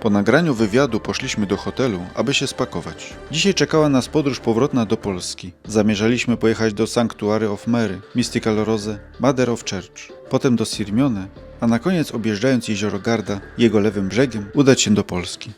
Po nagraniu wywiadu poszliśmy do hotelu, aby się spakować. Dzisiaj czekała nas podróż powrotna do Polski. Zamierzaliśmy pojechać do Sanctuary of Mary, Mystical Rose, Mother of Church, potem do Sirmione, a na koniec objeżdżając jezioro Garda, jego lewym brzegiem, udać się do Polski.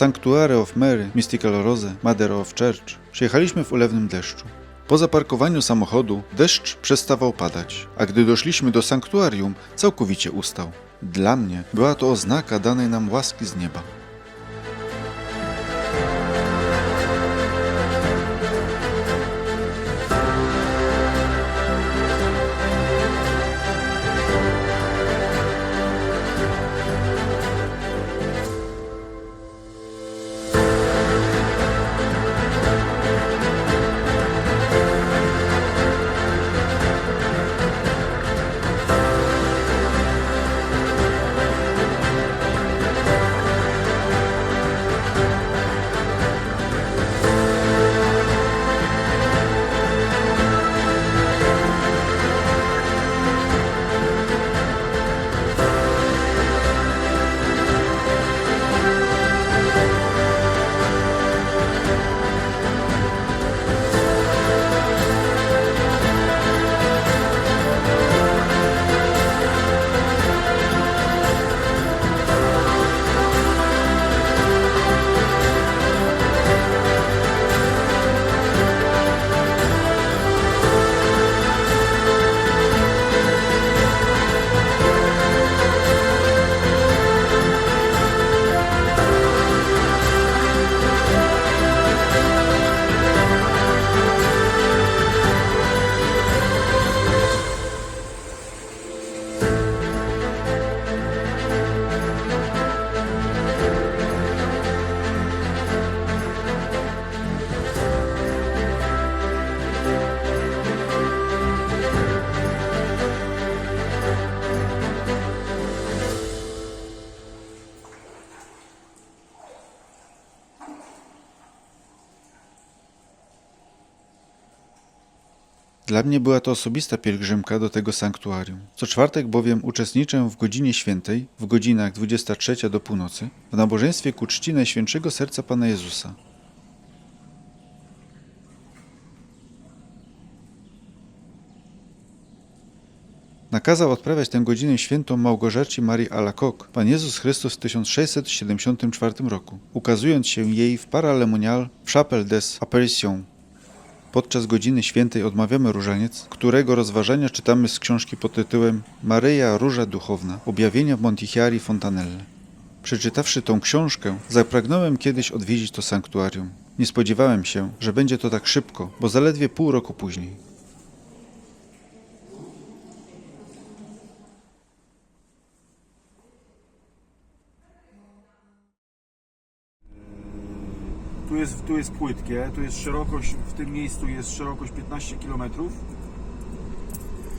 Sanctuary of Mary, Mystical Rose, Mother of Church przyjechaliśmy w ulewnym deszczu. Po zaparkowaniu samochodu deszcz przestawał padać, a gdy doszliśmy do sanktuarium, całkowicie ustał. Dla mnie była to oznaka danej nam łaski z nieba. Dla mnie była to osobista pielgrzymka do tego sanktuarium. Co czwartek bowiem uczestniczę w godzinie świętej, w godzinach 23 do północy, w nabożeństwie ku czci Najświętszego Serca Pana Jezusa. Nakazał odprawiać tę godzinę świętą Małgorzacie Marii Alacoque, Pan Jezus Chrystus w 1674 roku, ukazując się jej w paralemonial w Chapelle des Apparitions. Podczas godziny świętej odmawiamy różaniec, którego rozważania czytamy z książki pod tytułem Maryja Róża Duchowna Objawienia w Montichiari Fontanelle. Przeczytawszy tą książkę, zapragnąłem kiedyś odwiedzić to sanktuarium. Nie spodziewałem się, że będzie to tak szybko, bo zaledwie pół roku później. Jest, tu jest płytkie, tu jest szerokość, w tym miejscu jest szerokość 15 km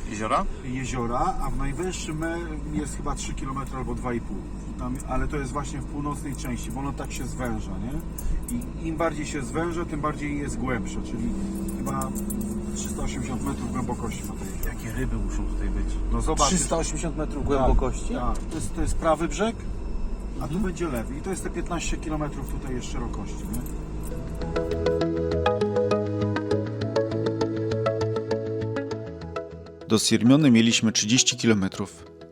Jeziora? jeziora, a w najwyższym me- jest chyba 3 km albo 2,5. Tam, ale to jest właśnie w północnej części, bo ono tak się zwęża, nie? I im bardziej się zwęża, tym bardziej jest głębsze, czyli chyba 380 metrów głębokości ma to jezioro. Jakie ryby muszą tutaj być? No zobacz. 380 metrów Tak, głębokości? Tak, To, jest, to jest prawy brzeg, a tu będzie lewy. I to jest te 15 km tutaj jest szerokości, nie? Do Sirmiony mieliśmy 30 km.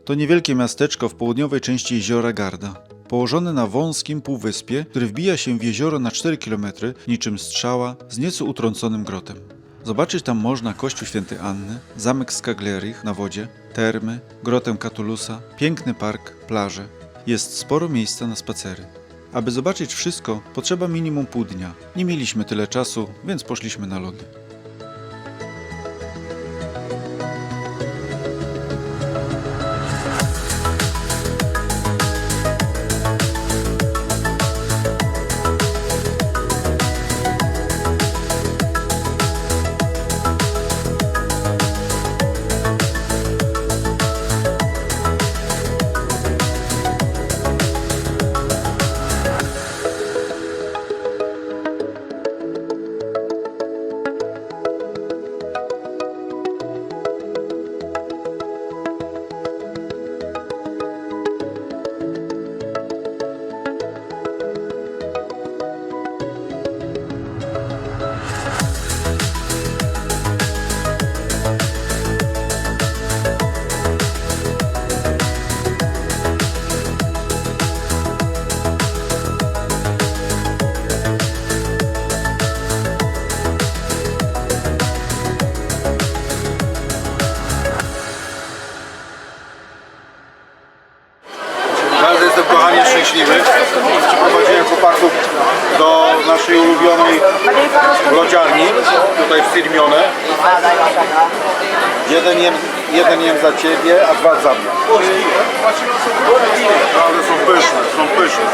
To niewielkie miasteczko w południowej części jeziora Garda. Położone na wąskim półwyspie, który wbija się w jezioro na 4 km, niczym strzała, z nieco utrąconym grotem. Zobaczyć tam można kościół świętej Anny, zamek Skaglerich na wodzie, termy, grotę Catulusa, piękny park, plaże. Jest sporo miejsca na spacery. Aby zobaczyć wszystko, potrzeba minimum pół dnia. Nie mieliśmy tyle czasu, więc poszliśmy na lody. Jeden jem, jeden jem za Ciebie, a dwa za mnie. Naprawdę są pyszne, są pyszne.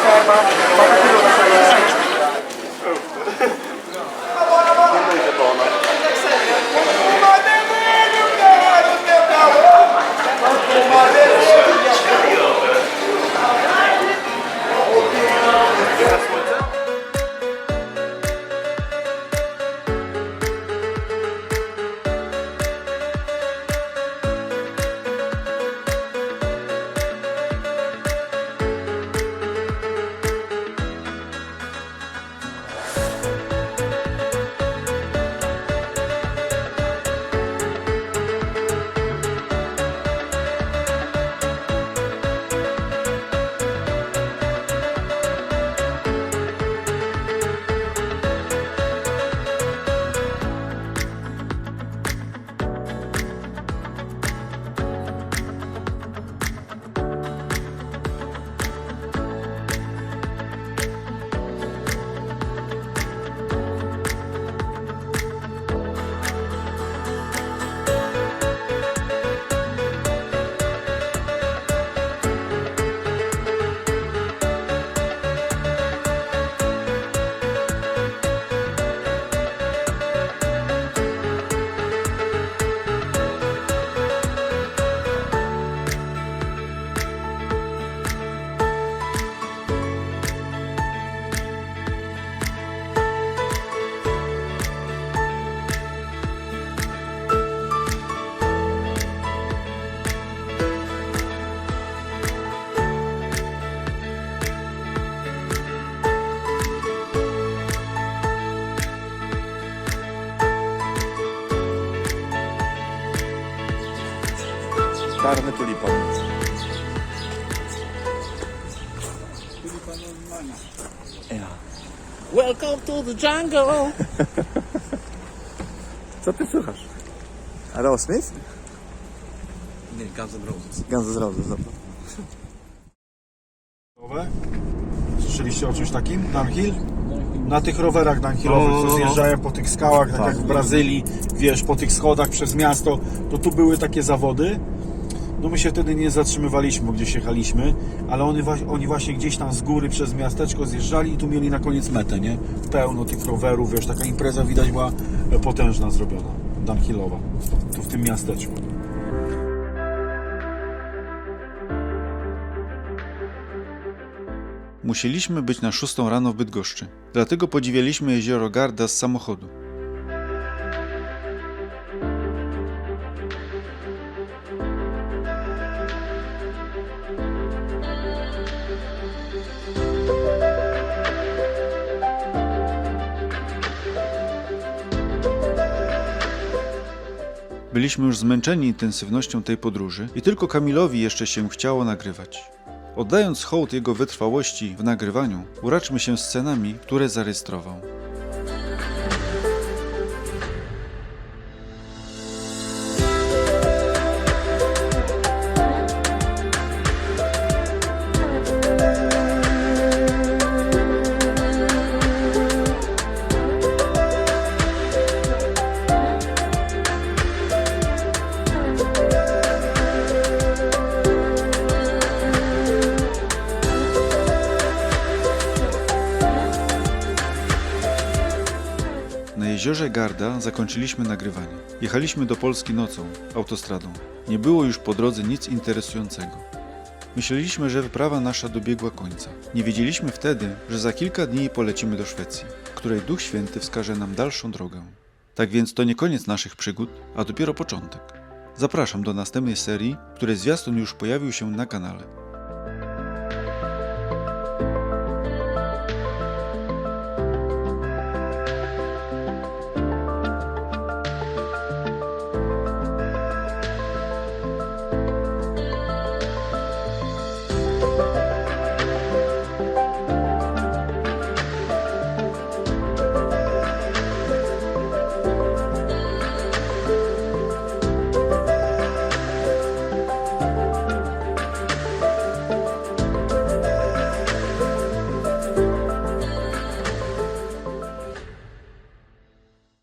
Czarny tulipan. Welcome to the jungle. Co ty słuchasz? Aerosmith? Nie, Guns N' Roses. Guns N' Roses, dobra. Słyszeliście o czymś takim? Downhill? Na tych rowerach downhillowych, No, no, co no. zjeżdżają po tych skałach, tak, jak w Brazylii, wiesz, po tych schodach przez miasto, to tu były takie zawody. No my się wtedy nie zatrzymywaliśmy, gdzieś jechaliśmy, ale oni, oni właśnie gdzieś tam z góry przez miasteczko zjeżdżali i tu mieli na koniec metę, nie? Pełno tych rowerów, wiesz, taka impreza widać była e, potężna zrobiona, downhillowa, tu w tym miasteczku. Musieliśmy być na szóstą rano w Bydgoszczy, dlatego podziwialiśmy jezioro Garda z samochodu. Byliśmy już zmęczeni intensywnością tej podróży i tylko Kamilowi jeszcze się chciało nagrywać. Oddając hołd jego wytrwałości w nagrywaniu, uraczmy się scenami, które zarejestrował. Jeziorze Garda zakończyliśmy nagrywanie. Jechaliśmy do Polski nocą, autostradą. Nie było już po drodze nic interesującego. Myśleliśmy, że wyprawa nasza dobiegła końca. Nie wiedzieliśmy wtedy, że za kilka dni polecimy do Szwecji, której Duch Święty wskaże nam dalszą drogę. Tak więc to nie koniec naszych przygód, a dopiero początek. Zapraszam do następnej serii, której zwiastun już pojawił się na kanale.